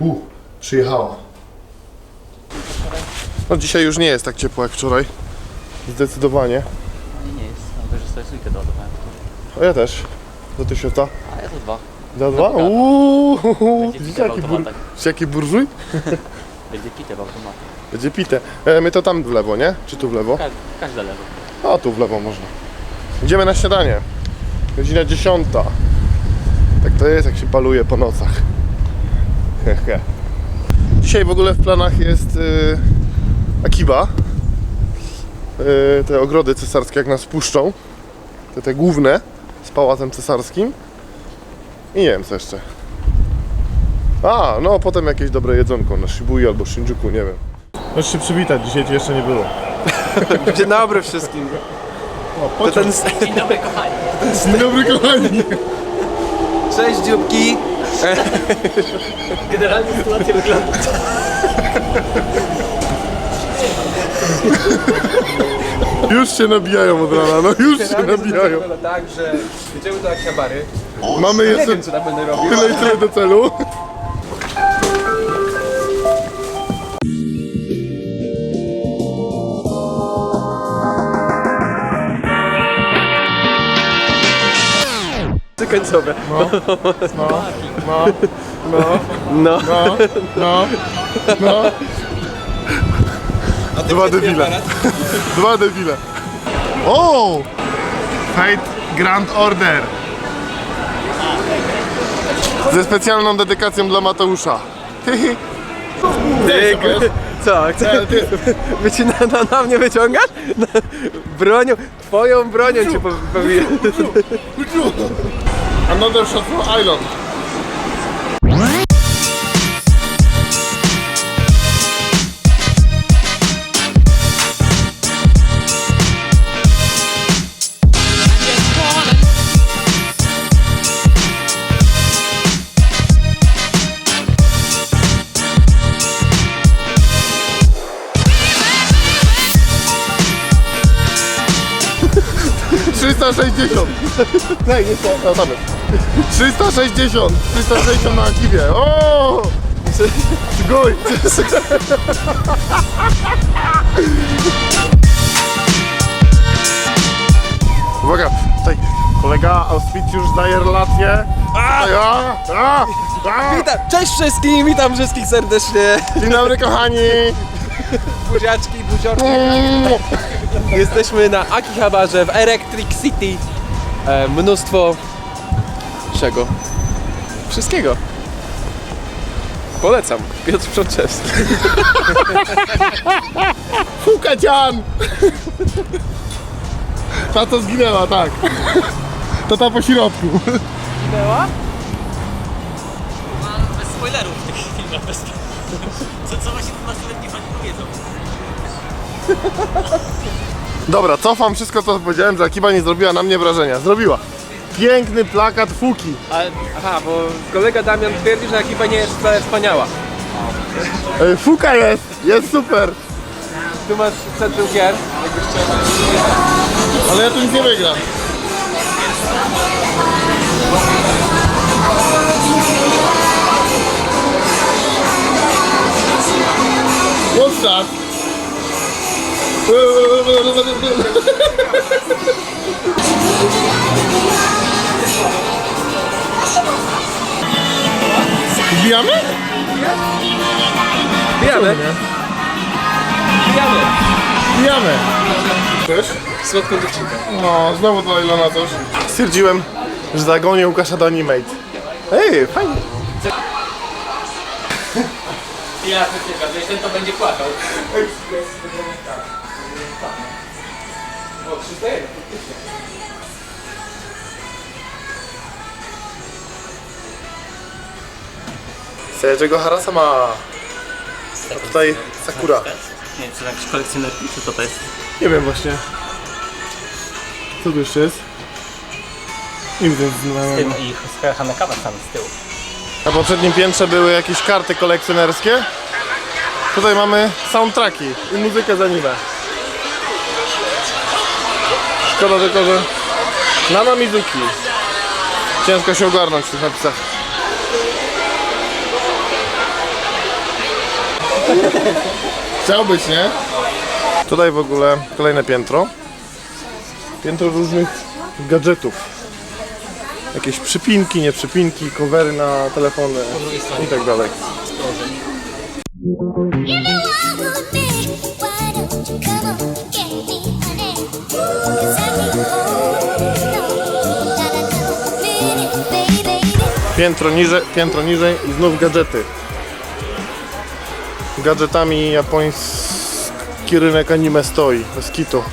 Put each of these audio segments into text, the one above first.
U, przyjechała. No dzisiaj już nie jest tak ciepło jak wczoraj. Zdecydowanie. Nie, nie jest. No, że sobie sójkę doładowałem. A ja też. Do tysiąca. A ja to dwa. Za dwa? bogata. Uuu, Będzie pite w jaki, bur... automatach. jaki burżuj? Będzie pite w automatach. Będzie pite. E, my to tam w lewo, nie? Czy tu w lewo? Ka każde lewo. A tu w lewo można. Idziemy na śniadanie. Godzina dziesiąta. Tak to jest, jak się paluje po nocach. Dzisiaj w ogóle w planach jest y, Akiba. Y, te ogrody cesarskie jak nas puszczą. Te, te główne z pałacem cesarskim. I nie wiem co jeszcze. A, no potem jakieś dobre jedzonko na Shibui albo Shinjuku, nie wiem. Możesz się przywitać, dzisiaj ci jeszcze nie było. Dzień dobry wszystkim. To ten... Dzień dobry kochani. Dzień dobry kochani. Cześć dzióbki. Generalnie sytuacja wygląda. Już się nabijają od rana, no już się nabijają. Tak, że jedziemy do Akihabary. Mamy Nie jeszcze wiem co tam będę robił. tyle i tyle do celu. Końcowe. No, no, No. no, no, no. Dwa debile. Dwa debile. O! Fate Grand Order. Ze specjalną dedykacją dla Mateusza. Ty, co, wycina, na, na mnie wyciągasz? Na, bronią, twoją bronią cię po- powinien. Another shot for Island. Trzysta sześćdziesiąt. Nie, nie to, no, tam jest. 360, 360 na Akiwie. O! Goj! Uwaga, tutaj kolega Auspicjusz daje relację. A, a, a, a. Witam, cześć wszystkim, witam wszystkich serdecznie. Dzień dobry kochani. Buziaczki, buziorki. Jesteśmy na Akihabarze w Electric City. E, mnóstwo... czego? Wszystkiego. Polecam. Piotr Przodczewski. Fukacian! Ta co zginęła, tak. To ta po środku. Bez spoilerów w tych filmach. Co, co właśnie 12-letni fani powiedzą? Dobra, cofam wszystko co powiedziałem, że Akiba nie zrobiła na mnie wrażenia. Zrobiła. Piękny plakat Fuki. A, aha, bo kolega Damian twierdzi, że ekipa nie jest wcale wspaniała. Ej, Fuka jest, jest super. Tu masz centrum gier. Ale ja tu nic nie wygram. What's that? Wbijamy? Bijamy. Bijamy. Wbijamy. Też? Słodką dziewczynkę. No, znowu to Ilona coś. Stwierdziłem, że zagonię Łukasza do Animate. Ej, fajnie. Ja to ciekawe, ten to będzie płakał. O, 301. Sejeczego Harasa ma. A tutaj Sakura. Nie wiem, czy to jakiś kolekcjonerki, czy to to jest? Nie wiem właśnie. Co tu jeszcze jest? Nie widzę nic Tym znajomego. i Hanekawa tam z tyłu. Na poprzednim piętrze były jakieś karty kolekcjonerskie. Tutaj mamy soundtracki i muzykę z anime. Szkoda tylko, że Nana Mizuki. Ciężko się ogarnąć w tych napisach. Chciałbyś, nie? Tutaj w ogóle kolejne piętro. Piętro różnych gadżetów. Jakieś przypinki, nie przypinki, covery na telefony i tak dalej. Piętro niżej, piętro niżej i znów gadżety. Gadżetami japoński rynek anime stoi, bez kitu.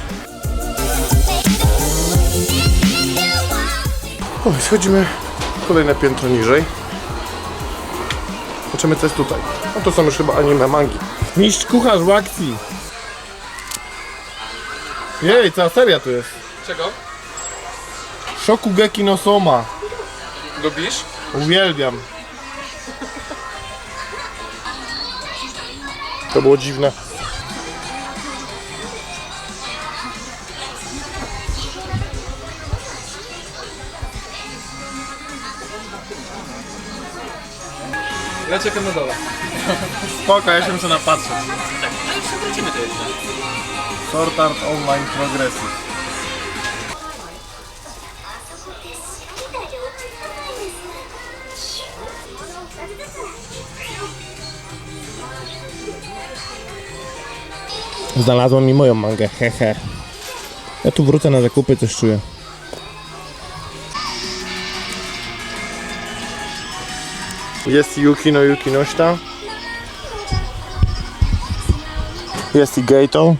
O, schodzimy kolejne piętro niżej. Zobaczymy co jest tutaj. No to są już chyba anime mangi. Mistrz kucharz w akcji. Jej, cała seria tu jest. Czego? Shokugeki no Soma. Lubisz? Uwielbiam. To było dziwne. Ja czekam na dole. Spoko, ja się muszę napatrzeć. Tak, ale przewrócimy to jeszcze. Sword Art Online Progressive. Znalazłem mi moją mangę, hehe. Ja tu wrócę na zakupy, coś czuję. Jest Yuki no Yuki Nośta. Jest i Gato.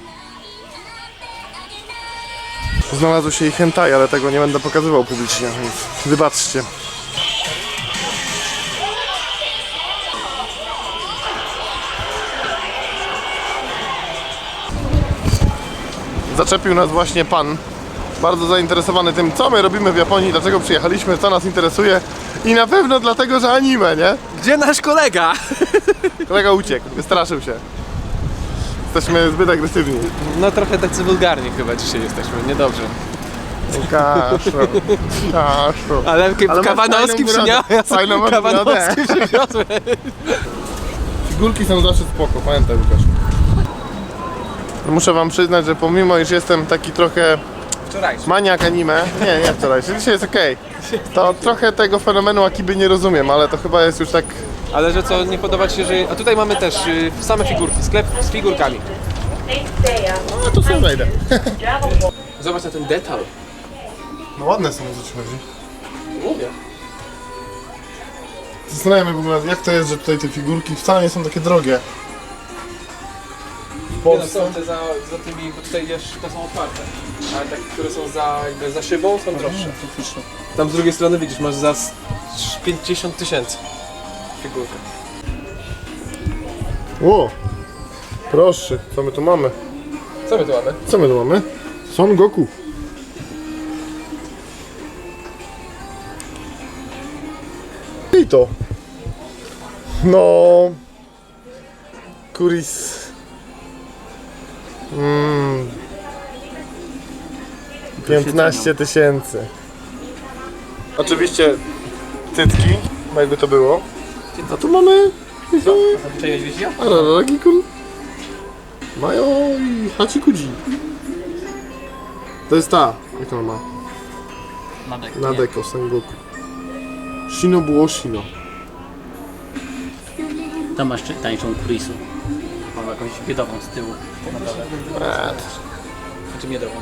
Znalazły się i hentai, ale tego nie będę pokazywał publicznie, więc wybaczcie. Zaczepił nas właśnie pan, bardzo zainteresowany tym, co my robimy w Japonii, dlaczego przyjechaliśmy, co nas interesuje i na pewno dlatego, że anime, nie? Gdzie nasz kolega? Kolega uciekł, wystraszył się. Jesteśmy zbyt agresywni. No trochę tacy wulgarni chyba dzisiaj jesteśmy, niedobrze. Kaszu, kaszu. Ale, Ale masz Kawanowski fajną brodę. Fajną masz Kawanowski przyniosłem. Figurki są zawsze spoko, pamiętaj Łukasz. Muszę wam przyznać, że pomimo iż jestem taki trochę Wczorajszy. maniak anime, nie, nie wczorajszy, dzisiaj jest okej, to trochę tego fenomenu Akiby nie rozumiem, ale to chyba jest już tak... Ale że co, nie podoba ci się, że... A tutaj mamy też y, same figurki, sklep z figurkami. No to sobie wejdę. Zobacz na ten detal. No ładne są, o co ci chodzi. Mówię. Zastanawiam się w ogóle, jak to jest, że tutaj te figurki wcale nie są takie drogie. W Nie no, Polsce? są te za, za tymi, bo tutaj wiesz, te są otwarte. Ale takie, które są za, jakby za szybą, są droższe. Tam z drugiej strony widzisz, masz za s- 50 tysięcy figurkę. O! Proszę, co my tu mamy? Co my tu mamy? Co my tu mamy? Son Goku. I to. No. Kuris. Mm. 15 tysięcy. Oczywiście cycki, jakby to było. A tu mamy Czegoś wizja? Araragi-kun, Majo i Hachikuji. To jest ta, jak ona ma, Nadek. Nadeko Sengoku. Shinobu Oshino. Tam masz tańszą Kurisu. Jakąś biedową z tyłu. Na dole. Znaczy biedową.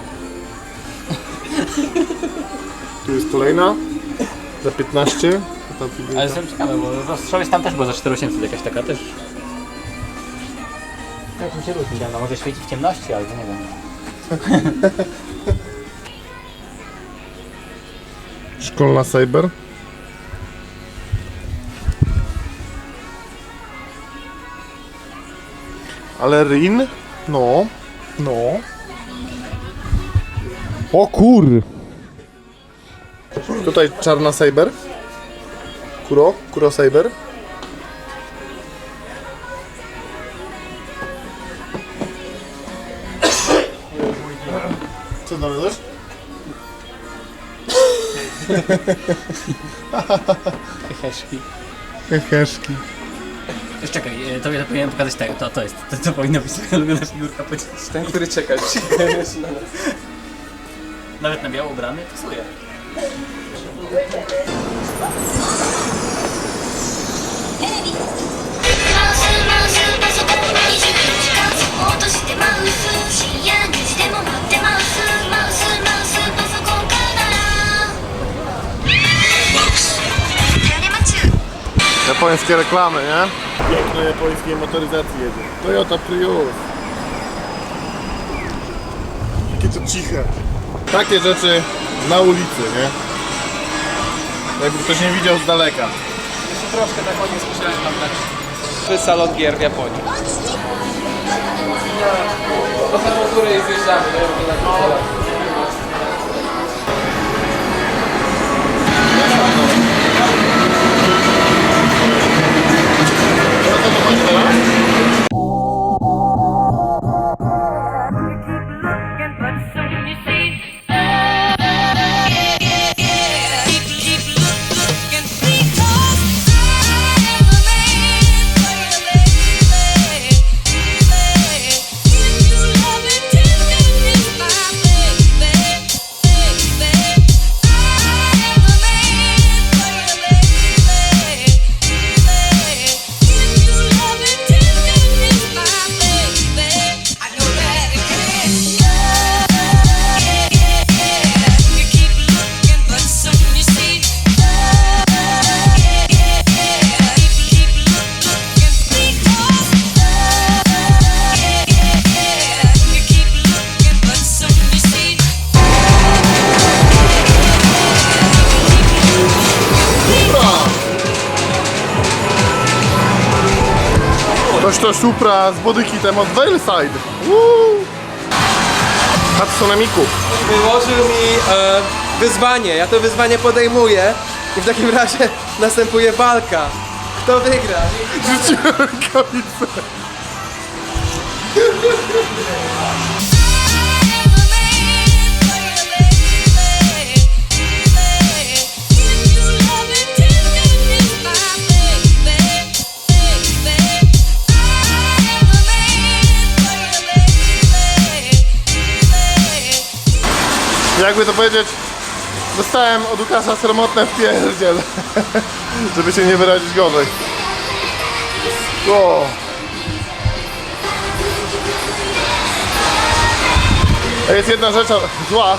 tu jest kolejna, za 15. A ta figurka. Ale jestem ciekawy, bo rozstrzał tam też była za 4800 jakaś taka też. Jak mi się różni, no może świeci w ciemności, ale to nie wiem. Szkolna Cyber. Ale Rin? No, no. O kur! Tutaj czarna Cyber. Kuro, Kuro Cyber. Co znalazłeś? Heszki. Heheszki. Już czekaj, e, to ja powinienem pokazać tego, to, to jest, to, to powinno być twoja ulubiona figurka podzielić. Ten, który czeka. No. Nawet na biało ubrany pasuje. Japońskie reklamy, nie? Piękne japońskiej motoryzacji jedzie. Toyota Prius. Jakie to ciche. Takie rzeczy na ulicy, nie? Jakby ktoś nie widział z daleka. Jeszcze troszkę tak ładnie słyszałem tam. To jest salon gier w Japonii. Do samą górę i zjeżdżamy, nie? Toż to Supra z bodykitem od Valeside. Woo! Hatsune Miku. Wyłożył mi e, wyzwanie, ja to wyzwanie podejmuję i w takim razie następuje walka. Kto wygra? Rzuciłem rękawicę. Jakby to powiedzieć, dostałem od Łukasza sromotne w pierdziel, żeby się nie wyrazić gorzej. O. A Jest jedna rzecz zła.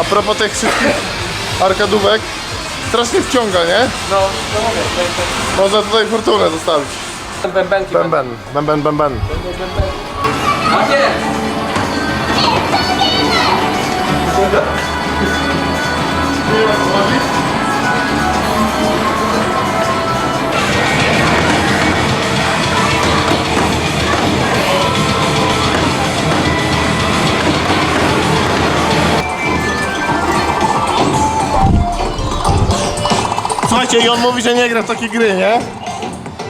A propos tych wszystkich arkadówek, strasznie wciąga, nie? No, no mówię, Można tutaj fortunę zostawić. bębenki będą. Bęben, bęben, bęben. Tak jest! Słuchajcie, i on mówi, że nie gra w takie gry, nie?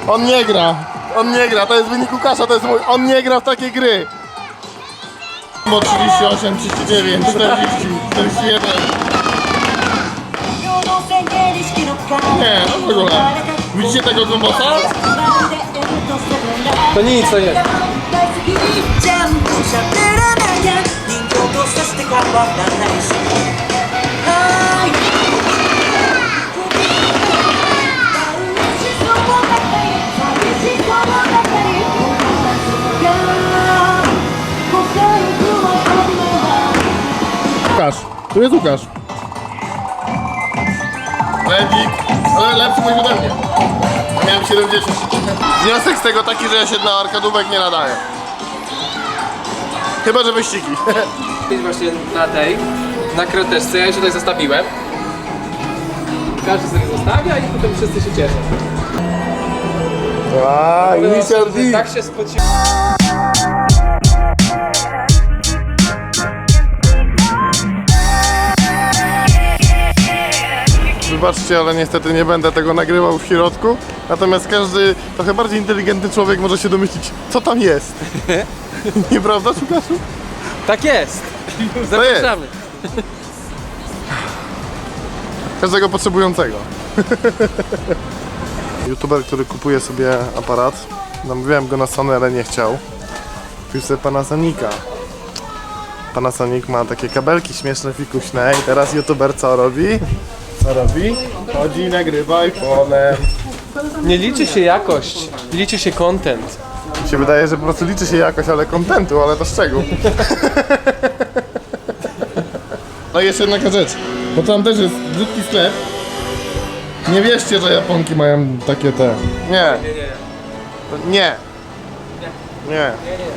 On nie gra. On nie gra, to jest wynik Łukasza, to jest mój. On nie gra w takie gry. Bo 38, 39, 40, 41. Nie, no w ogóle. Widzicie tego kombosa? To nic, to jest. ジャンプしゃべらないや人形とさして変わらないしはーい「 Tu jest Łukasz. Lędzik, ale lepszy mój ode mnie. Ja miałem 70. Wniosek z tego taki, że ja się na arkadówek nie nadaję. Chyba, że wyścigi. Jest właśnie na tej, na krateczce, ja już tutaj zostawiłem. Każdy sobie zostawia i potem wszyscy się cieszą. A, Initial D. Tak się spociłem. Wybaczcie, ale niestety nie będę tego nagrywał w środku. Natomiast każdy trochę bardziej inteligentny człowiek może się domyślić, co tam jest. Nieprawda, Łukaszu? Tak jest. Zapraszamy. Każdego potrzebującego. YouTuber, który kupuje sobie aparat. Namówiłem go na Sony, ale nie chciał. Kupił sobie Panasonica. Panasonic ma takie kabelki śmieszne, fikuśne i teraz YouTuber co robi? Co robi? Chodzi i nagrywa iPhone'em. Nie liczy się jakość, liczy się content. Mi się wydaje, że po prostu liczy się jakość, ale kontentu, ale to z czego? No i jeszcze jedna rzecz, bo tam też jest brzydki sklep. Nie wierzcie, że Japonki mają takie te. Nie. To Nie. Nie.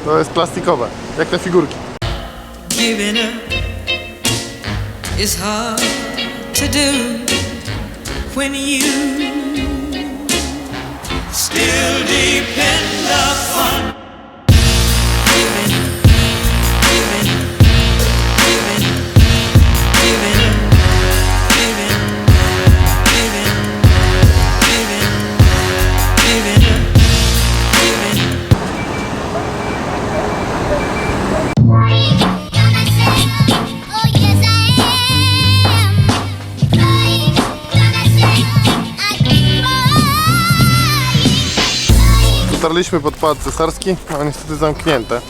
To jest plastikowe. Jak te figurki. Giving up is hard to do when you still depend upon Dotarliśmy pod Pałac Cesarski, ale niestety zamknięte.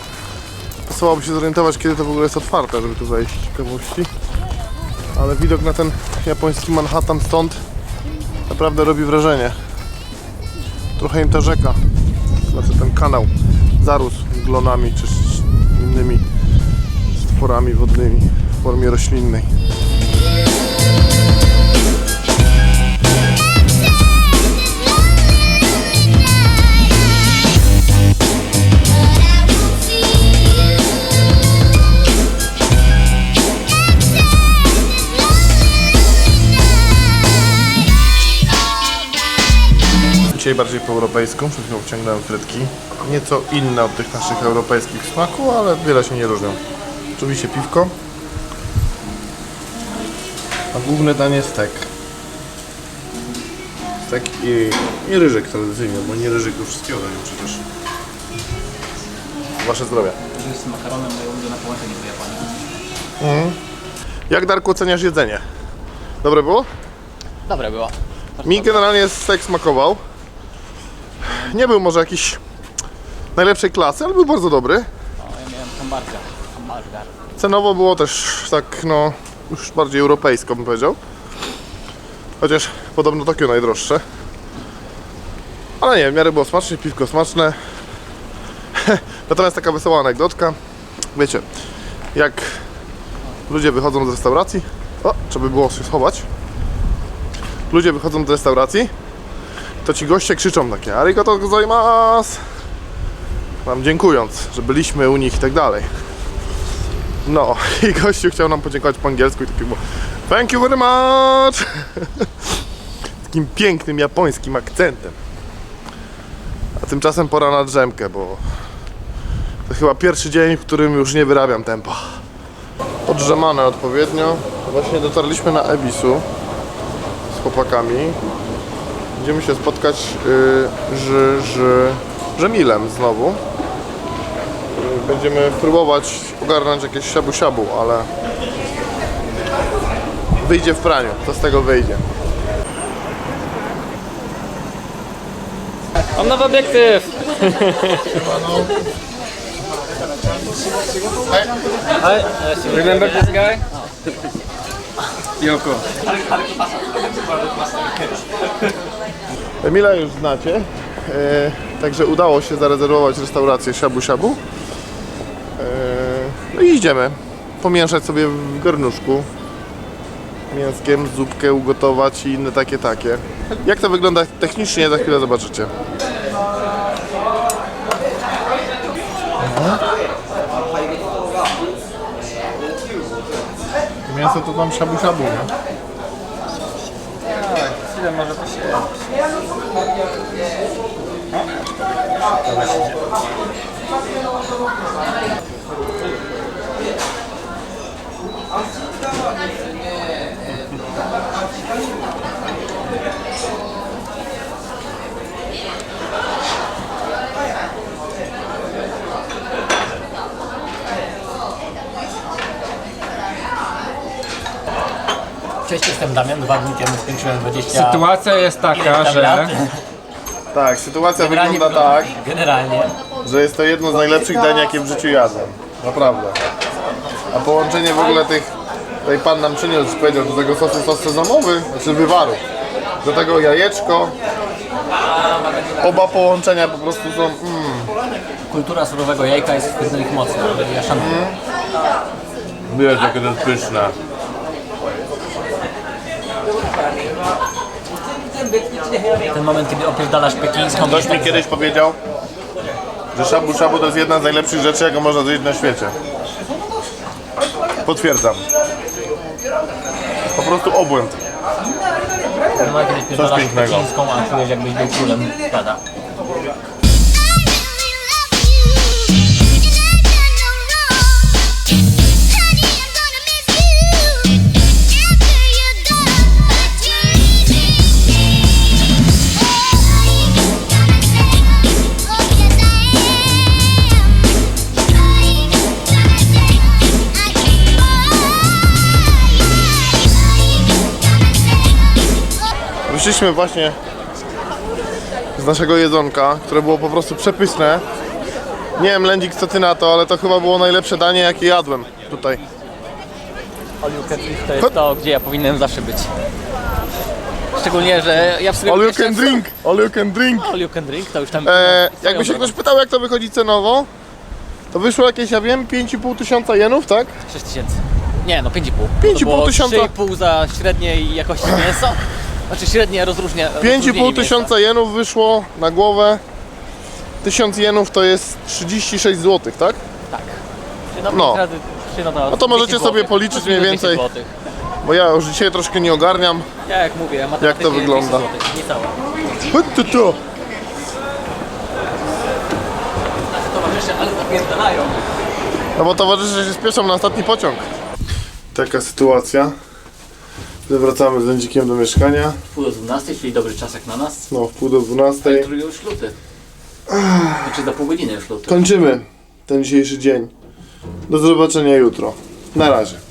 Pasowałoby się zorientować, kiedy to w ogóle jest otwarte, żeby tu wejść ciekawości. Ale widok na ten japoński Manhattan stąd naprawdę robi wrażenie. Trochę im ta rzeka, znaczy ten kanał zarósł glonami czy innymi stworami wodnymi w formie roślinnej. Dzisiaj bardziej po europejsku, przed chwilą wciągnąłem frytki. Nieco inne od tych naszych europejskich w smaku, ale wiele się nie różnią. Oczywiście piwko. A główne danie stek. Stek i, i ryżyk tradycyjnie, bo nie ryżyk do wszystkiego dają przecież. Wasze zdrowie. Z makaronem moje ulubione połączenie do Japonii. Jak Darku oceniasz jedzenie? Dobre było? Dobre było. Mi generalnie stek smakował. Nie był może jakiś najlepszej klasy, ale był bardzo dobry. No, ja miałem hamburger. Hamburger. Cenowo było też tak, no, już bardziej europejsko bym powiedział. Chociaż podobno Tokio najdroższe. Ale nie, w miarę było smacznie, piwko smaczne. Natomiast taka wesoła anegdotka. Wiecie, jak ludzie wychodzą z restauracji, o, trzeba by było się schować. Ludzie wychodzą z restauracji, to ci goście krzyczą takie Arigato gozaimasu! Nam dziękując, że byliśmy u nich i tak dalej. No, i gościu chciał nam podziękować po angielsku i taki było Thank you very much! Takim pięknym japońskim akcentem. A tymczasem pora na drzemkę, bo to chyba pierwszy dzień, w którym już nie wyrabiam tempa. Odrzemane odpowiednio. Właśnie dotarliśmy na Ebisu z chłopakami. Będziemy się spotkać yy, z, z Żemilem znowu. Będziemy próbować ogarnąć jakieś siabu siabu, ale wyjdzie w praniu. Co z tego wyjdzie? Mam nowy obiektyw! Remember this guy? Yoko. Emila już znacie, e, także udało się zarezerwować restaurację Shabu Shabu. E, no i idziemy pomieszać sobie w garnuszku mięskiem, zupkę ugotować i inne takie takie. Jak to wygląda technicznie, za chwilę zobaczycie. Mięso to tam Shabu Shabu, nie? Ile może あちらはですね、えっ、と Cześć, jestem Damian. Dwa dni temu skończyłem 20... Sytuacja jest taka, tam że lat? Tak, sytuacja Generalnie wygląda tak, Generalnie. że jest to jedno z najlepszych dań, jakie w życiu jadłem. Naprawdę. A połączenie w ogóle tych, tutaj pan nam przyniósł, powiedział, do tego sosu sos sezamowy, znaczy wywaru. Do tego jajeczko. Oba połączenia po prostu są, mm, Kultura surowego jajka jest w nich mocna. Ja szanuję. wiesz, jakie to jest pyszne. Ten moment, kiedy opierdalasz pekińską Ktoś mi kiedyś powiedział, że shabu shabu to jest jedna z najlepszych rzeczy, jaką można zjeść na świecie. Potwierdzam. Po prostu obłęd. ten moment, kiedy opierdalasz pięknego. pekińską, a czujesz jakbyś był królem stada. Wyszliśmy właśnie z naszego jedzonka, które było po prostu przepyszne. Nie wiem, Lędzik, co ty na to, ale to chyba było najlepsze danie, jakie jadłem tutaj. All you can drink to jest to, gdzie ja powinienem zawsze być. Szczególnie, że ja w sobie All you can drink, all you can drink. All you can drink, to już tam... E, jakby się ktoś pytał, jak to wychodzi cenowo, to wyszło jakieś, ja wiem, 5,5 tysiąca jenów, tak? 6 tysięcy. Nie, no 5,5. 5,5 To było tysiąca. 3,5 za średniej jakości mięso. Znaczy średnie rozróżnia. 5,5 tysiąca jenów wyszło na głowę. 1000 jenów to jest 36 zł, tak? Tak. No, No. razy no, to No to możecie 200 sobie złotych. policzyć Plus minus mniej 200 więcej. złotych. Bo ja już dzisiaj troszkę nie ogarniam. Ja jak mówię, matematycznie wygląda? 200 złotych, Niecałe. Tu, tu. Towarzysze, ale napierdalają. No bo towarzysze się spieszą na ostatni pociąg. Taka sytuacja. Wracamy z Lędzikiem do mieszkania. Pół do 12, czyli dobry czas jak na nas. No, w pół do 12. Jutro już luty. Znaczy za pół godziny już luty. Kończymy ten dzisiejszy dzień. Do zobaczenia jutro. Na razie.